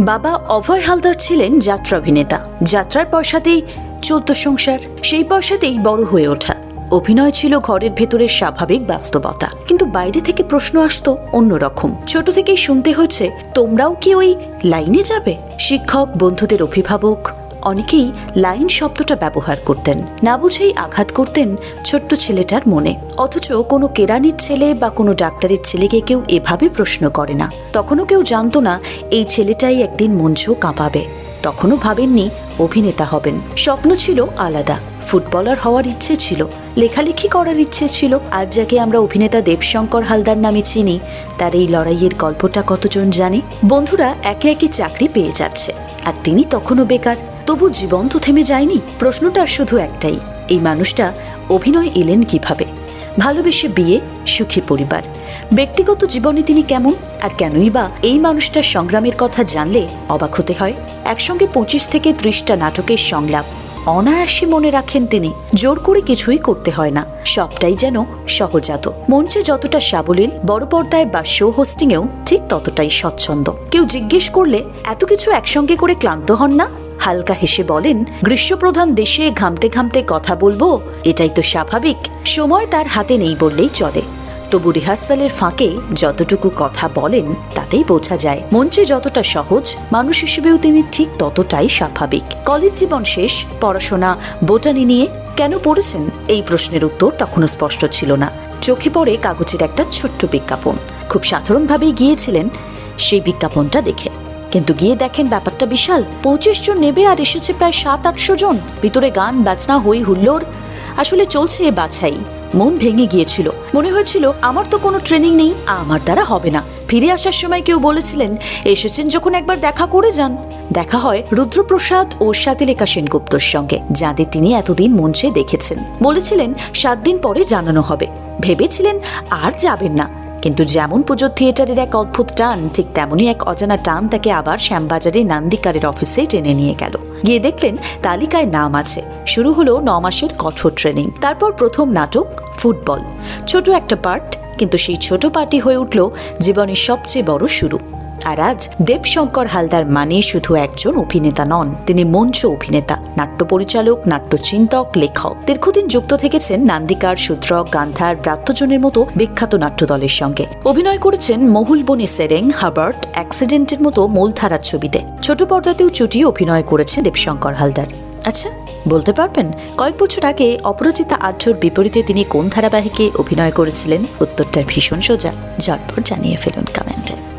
বাবা অভয় হালদার ছিলেন যাত্রা অভিনেতা। যাত্রার পয়সাতেই চলত সংসার, সেই পয়সাতেই বড় হয়ে ওঠা। অভিনয় ছিল ঘরের ভেতরের স্বাভাবিক বাস্তবতা। কিন্তু বাইরে থেকে প্রশ্ন আসতো অন্যরকম। ছোট থেকেই শুনতে হয়েছে, তোমরাও কি ওই লাইনে যাবে? শিক্ষক, বন্ধুদের অভিভাবক অনেকেই লাইন শব্দটা ব্যবহার করতেন। না বুঝেই আঘাত করতেন ছোট্ট ছেলেটার মনে। অথচ কোনো কেরানির ছেলে বা কোনো ডাক্তারের ছেলেকে কেউ এভাবে প্রশ্ন করে না। তখনও কেউ জানতো না, এই ছেলেটাই একদিন মঞ্চ কাঁপাবে। তখনও ভাবেননি অভিনেতা হবেন। স্বপ্ন ছিল আলাদা। ফুটবলার হওয়ার ইচ্ছে ছিল। লেখালেখি করার ইচ্ছে ছিল। আজ যাকে আমরা অভিনেতা দেবশঙ্কর হালদার নামে চিনি, তার এই লড়াইয়ের গল্পটা কতজন জানে? বন্ধুরা একে একে চাকরি পেয়ে যাচ্ছে। আর তিনি তখনও বেকার। তবু জীবন তো থেমে যায়নি? প্রশ্নটা শুধু একটাই, এই মানুষটা অভিনয় এলেন কীভাবে? ভালোবেসে বিয়ে, সুখী পরিবার। ব্যক্তিগত জীবনে তিনি কেমন আর কেনই বা এই মানুষটার সংগ্রামের কথা জানলে অবাক হতে হয়। একসঙ্গে পঁচিশ থেকে ত্রিশটা নাটকের সংলাপ, অনায়াসে মনে রাখেন তিনি, জোর করে কিছুই করতে হয় না। সবটাই যেন সহজাত। মঞ্চে যতটা সাবলীল, বড় পর্দায় বা শো হোস্টিংয়েও ঠিক ততটাই স্বচ্ছন্দ। কেউ জিজ্ঞেস করলে, এত কিছু একসঙ্গে করে ক্লান্ত হন না? হালকা হেসে বলেন, গ্রীষ্মপ্রধান দেশে ঘামতে ঘামতে কথা বলব, এটাই তো স্বাভাবিক। সময় তার হাতে নেই বললেই চলে। তবু রিহার্সালের ফাঁকে যতটুকু কথা বলেন, তাতেই বোঝা যায়। মঞ্চে যতটা সহজ, মানুষ হিসেবেও তিনি ঠিক ততটাই স্বাভাবিক। কলেজ জীবন শেষ, পড়াশোনা, বোটানি নিয়ে কেন পড়েছেন? এই প্রশ্নের উত্তর তখনও স্পষ্ট ছিল না। চোখে পড়ে কাগজের একটা ছোট্ট বিজ্ঞাপন। খুব সাধারণভাবেই গিয়েছিলেন সেই বিজ্ঞাপনটা দেখে। কিন্তু গিয়ে দেখেন ব্যাপারটা বিশাল। পঁচিশ জন নেবে আর এসেছে প্রায় সাত, আটশো জন। ভিতরে গান, বাজনা, হই হুল্লোড়। আসলে চলছে এ বাছাই। মন ভেঙে গিয়েছিল। মনে হয়েছিল, আমার তো কোনো ট্রেনিং নেই, আমার দ্বারা হবে না। ফিরে আসার সময় কেউ বলেছিলেন, এসেছেন যখন একবার দেখা করে যান। দেখা হয় রুদ্রপ্রসাদ ও সাতিলেখা সেনগুপ্তর সঙ্গে, যাদের তিনি এতদিন মঞ্চে দেখেছেন। বলেছিলেন, সাত দিন পরে জানানো হবে। ভেবেছিলেন, আর যাবেন না। কিন্তু যেমন পুজোর থিয়েটারের এক অদ্ভুত টান, ঠিক তেমনই এক অজানা টান তাকে আবার শ্যামবাজারে নান্দিকারের অফিসে টেনে নিয়ে গেল। গিয়ে দেখলেন তালিকায় নাম আছে। শুরু হলো ন মাসের কঠোর ট্রেনিং তারপর প্রথম নাটক ফুটবল ছোট একটা পার্ট কিন্তু সেই ছোট পার্টি হয়ে উঠল জীবনের সবচেয়ে বড় শুরু। আর আজ দেবশঙ্কর হালদার মানে শুধু একজন অভিনেতা নন, তিনি মঞ্চ অভিনেতা, নাট্য পরিচালক নাট্যচিন্তক লেখক। দীর্ঘদিন যুক্ত থেকেছেন নান্দিকার, সূত্রক, গান্ধার ব্রাত্যজনের মতো বিখ্যাত নাট্যদলের সঙ্গে। অভিনয় করেছেন মহুলবনি সেরেং, হাবার্ট, অ্যাক্সিডেন্টের মতো মূলধারার ছবিতে। ছোট পর্দাতেও চুটিয়ে অভিনয় করেছে দেবশঙ্কর হালদার। আচ্ছা বলতে পারবেন, কয়েক বছর আগে অপরাজিতা আঢ্যর বিপরীতে তিনি কোন ধারাবাহিকে অভিনয় করেছিলেন? উত্তরটা ভীষণ সোজা, ঝটপট জানিয়ে ফেলুন কমেন্টে।